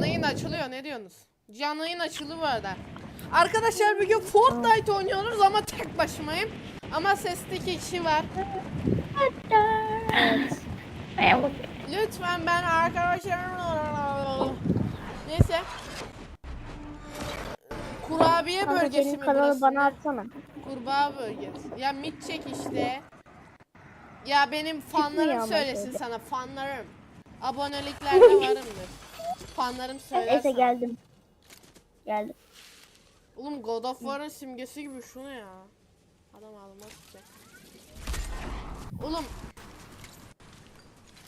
Canlı yayın açılıyor ne diyorsunuz? Canlı yayın açıldı bu arada. Arkadaşlar bugün Fortnite oynuyoruz ama tek başımayım. Ama sesli iki kişi var. Evet. Lütfen ben arkadaşlarım... Neyse. Kurabiye Kanka bölgesi mi kanalı burası? bana atsana. Kurbağa bölgesi. Ya mit çek işte. Ya benim fanlarım Çıkmıyor ama söylesin sana fanlarım. Aboneliklerde varımdır. Fanlarım söylesin. Neyse geldim. Geldim. Oğlum God of War'ın simgesi gibi şunu ya. Adam almaz ki. Oğlum.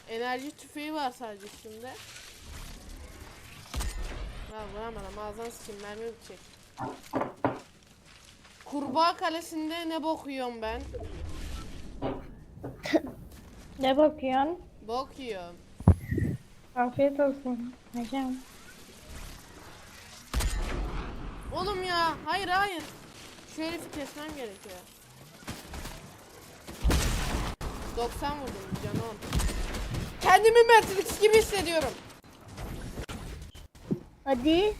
Enerji tüfeği var sadece şimdi. Ha vuramadım ağzına sıçayım mermi bitecek. Kurbağa kalesinde ne bok yiyorum ben? Ne bakıyorsun? Bok yiyorum. Afiyet olsun. Hocam. Oğlum ya hayır hayır. Şu herifi kesmem gerekiyor. 90 vurdum canım. Kendimi Matrix gibi hissediyorum. Hadi.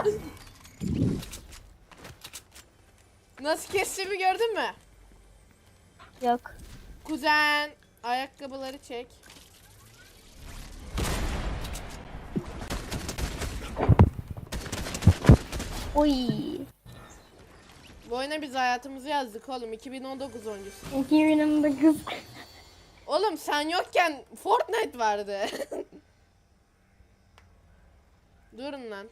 Nasıl kestiğimi gördün mü? Yok. Kuzen ayakkabıları çek. Oy. Bu oyuna biz hayatımızı yazdık oğlum 2019 oyuncusu. 2019. Oğlum sen yokken Fortnite vardı. Durun lan.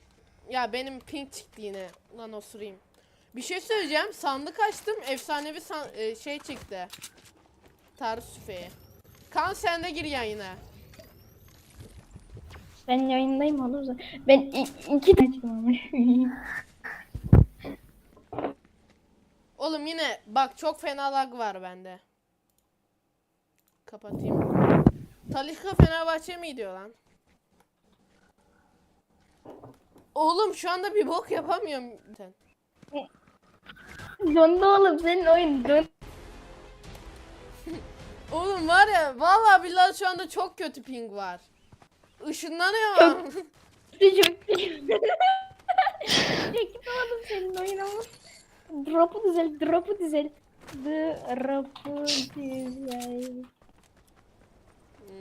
Ya benim pink çıktı yine. Lan osurayım. Bir şey söyleyeceğim. Sandık açtım. Efsanevi san- e, şey çıktı. Taarruz tüfeği. Kan sen de gir yayına. Ben yayındayım zaten. Ben iki de açtım ama. Oğlum yine bak çok fena lag var bende. Kapatayım. Talika Fenerbahçe mi gidiyor lan? Oğlum şu anda bir bok yapamıyorum. Sen. Dondu oğlum senin oyun don. Oğlum var ya vallahi billahi şu anda çok kötü ping var. Işınlanıyor. Çok Çekti oğlum senin oyun ama. Drop'u düzelt, drop'u düzelt. Drop'u düzelt.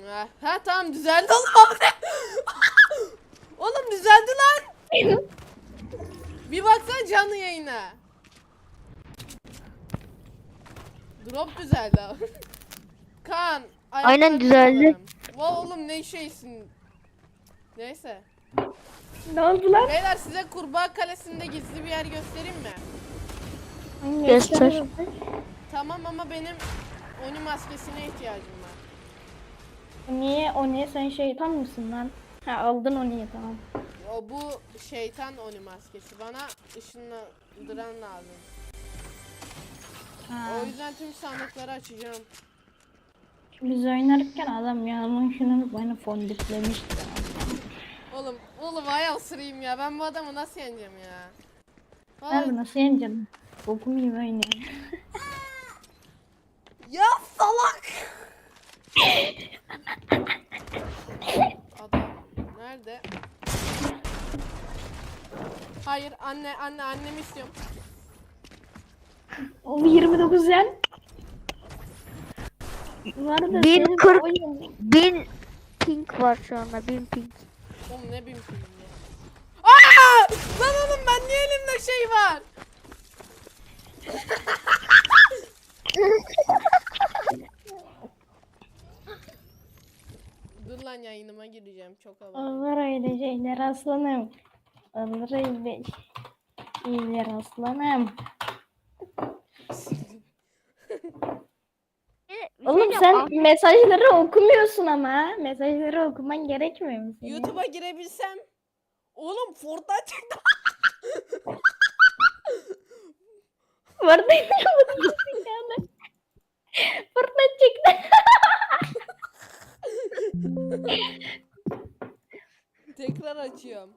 Ha, ha tamam düzeldi oğlum. oğlum düzeldi lan. Bir baksana canlı yayına. Drop düzeldi abi. Kaan. Aynen düzeldi. Vay oğlum ne şeysin. Neyse. ne oldu lan? Beyler size kurbağa kalesinde gizli bir yer göstereyim mi? Göster. Tamam ama benim Oni maskesine ihtiyacım var. Niye o niye sen şeytan mısın lan? Ha aldın o niye tamam. O bu şeytan Oni maskesi. Bana ışınlandıran lazım. Ha. O yüzden tüm sandıkları açacağım. Biz oynarken adam yanımın şunu bana fondiplemişti. Oğlum, oğlum ay ısırayım ya. Ben bu adamı nasıl yeneceğim ya? Vallahi- Harbi nasıl yeneceksin? Gibi oynuyor. Ya salak! Adam nerede? Hayır anne anne annemi istiyorum. O 29 yen. Var da Bin senin kırk- oyun- Bin pink var şu anda. Bin pink. Oğlum ne bileyim ya. Aa! Lan oğlum ben niye elimde şey var? Dur lan yayınıma gireceğim çok havalı. Olur öyle şeyler aslanım. Olur öyle şeyler aslanım. Oğlum sen mesajları okumuyorsun ama. Mesajları okuman gerekmiyor mu senin? YouTube'a girebilsem. Oğlum Fortnite çıktı. Bu arada yapamadım yani. Fortnite çıktı. Tekrar açıyorum.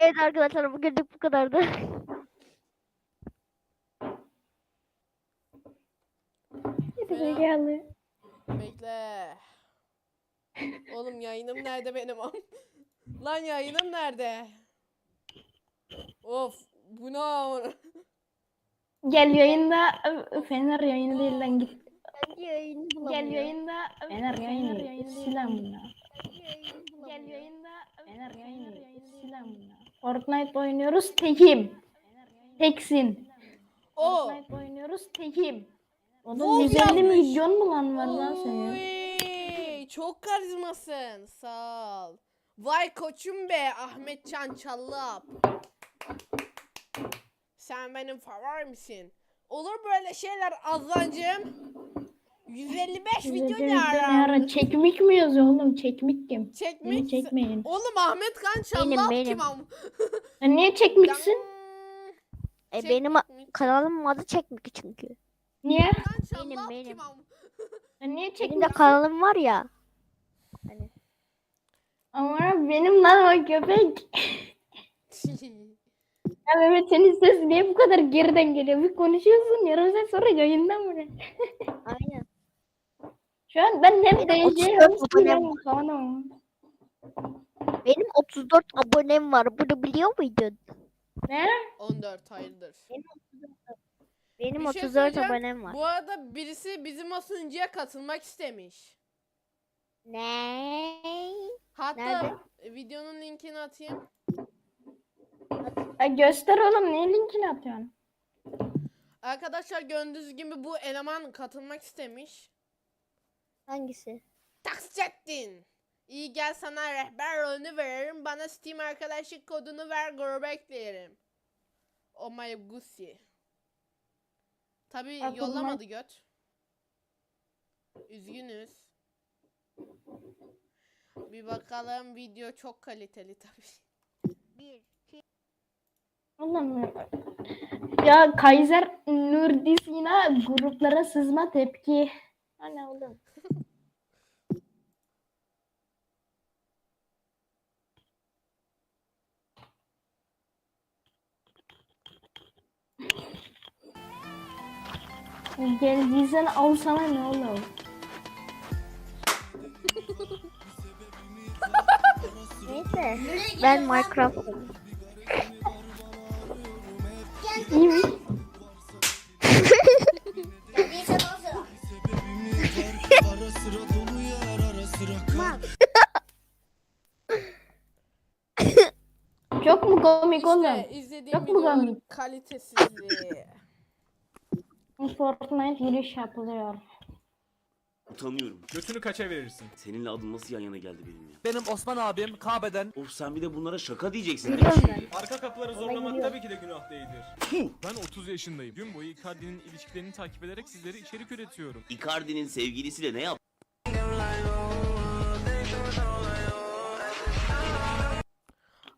Evet arkadaşlar bugünlük bu kadardı. Gerizekalı. Bekle. Oğlum yayınım nerede benim? Lan yayınım nerede? Of bu ne? Gel yayında Fener yayını değil lan git. Yayını Gel yayında Fener yayını değil. Silah bunlar. Gel yayında Fener yayını değil. Silah bunlar. Fortnite oynuyoruz tekim. Teksin. O. Fortnite oynuyoruz tekim. Oğlum Wolf 150 yazmış. milyon mu lan var lan senin? Çok karizmasın. Sağ ol. Vay koçum be Ahmet Can Çallap. Sen benim favorimsin. Olur böyle şeyler Azlancığım. 155 video ne ne ara? Çekmik mi yazıyor oğlum? Çekmik kim? Beni Çekmek. çekmeyin. Oğlum Ahmet Kan Çallap benim. kim am? Sen niye çekmiksin? E Çek- benim kanalım adı çekmek çünkü. Niye? Benim, benim. Sen niye Benim de kanalım var ya. Ama benim lan o köpek. Ya Mehmet senin ses niye bu kadar geriden geliyor? Bir konuşuyorsun yarım saat sonra yayından mı? Aynen. Şu an ben hem 34 hem. Benim 34 abonem var. Bunu biliyor muydun? Ne? 14 hayırdır. Benim Bir şey 34 söyleyeceğim. abonem var. Bu arada birisi bizim o sunucuya katılmak istemiş. Ne? Hatta Nerede? videonun linkini atayım. Ya göster oğlum niye linkini atıyorsun? Arkadaşlar gördüğünüz gibi bu eleman katılmak istemiş. Hangisi? Taksittin. İyi gel sana rehber rolünü veririm. Bana Steam arkadaşlık kodunu ver gruba ekleyelim. Oh my gussy. Tabi Atılma. yollamadı göt. Üzgünüz. Bir bakalım video çok kaliteli tabi. Bir, Oğlum ya. Kaiser Nurdisina gruplara sızma tepki. Hani oğlum. Geldiysen al sana ne oğlum? Neyse. Ben Minecraft İyiymiş. Çok mu komik oğlum? İşte Yok mu komik? kalitesizliği. Fortnite giriş yapılıyor. Utanıyorum. Götünü kaça verirsin? Seninle adım nasıl yan yana geldi benim ya? Benim Osman abim Kabe'den Of sen bir de bunlara şaka diyeceksin. değil Biliyorum ben. Arka kapıları zorlamak tabii ki de günah değildir. Ben 30 yaşındayım. Gün boyu Icardi'nin ilişkilerini takip ederek sizlere içerik üretiyorum. Icardi'nin sevgilisiyle ne yap?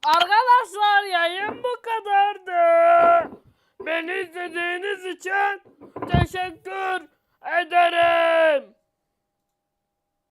Arkadaşlar yayın bu kadardı. Beni izlediğiniz için teşekkür ederim.